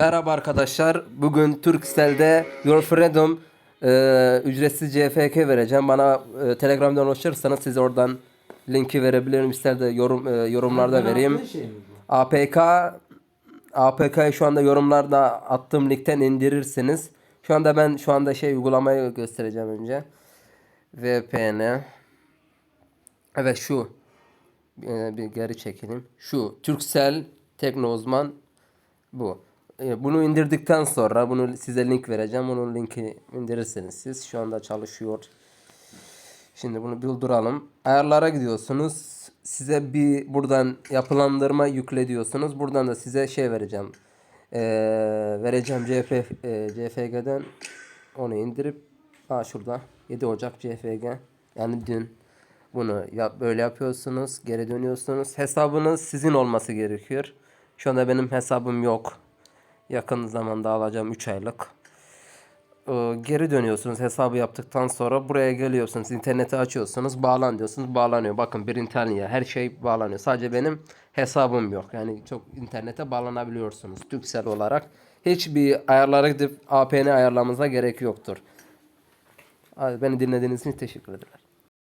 Merhaba arkadaşlar. Bugün Turkcell'de Your Freedom e, ücretsiz CFK vereceğim. Bana e, Telegram'dan ulaşırsanız size oradan linki verebilirim. İster de yorum e, yorumlarda vereyim. APK APK'yı şu anda yorumlarda attığım linkten indirirsiniz. Şu anda ben şu anda şey uygulamayı göstereceğim önce. VPN. Evet şu. Ee, bir geri çekelim. Şu Turkcell Tekno Uzman bu. Ee, Bunu indirdikten sonra bunu size link vereceğim. Onun linki indirirsiniz siz. Şu anda çalışıyor. Şimdi bunu bulduralım. Ayarlara gidiyorsunuz. Size bir buradan yapılandırma yükle diyorsunuz. Buradan da size şey vereceğim. Ee, vereceğim CF, e, CFG'den onu indirip ha şurada 7 Ocak CFG yani dün bunu yap, böyle yapıyorsunuz. Geri dönüyorsunuz. Hesabınız sizin olması gerekiyor. Şu anda benim hesabım yok. Yakın zamanda alacağım 3 aylık. Ee, geri dönüyorsunuz hesabı yaptıktan sonra buraya geliyorsunuz interneti açıyorsunuz bağlan diyorsunuz bağlanıyor bakın bir internet her şey bağlanıyor sadece benim hesabım yok yani çok internete bağlanabiliyorsunuz Turkcell olarak hiçbir ayarlara gidip APN ayarlamanıza gerek yoktur. Beni dinlediğiniz için teşekkür ederim.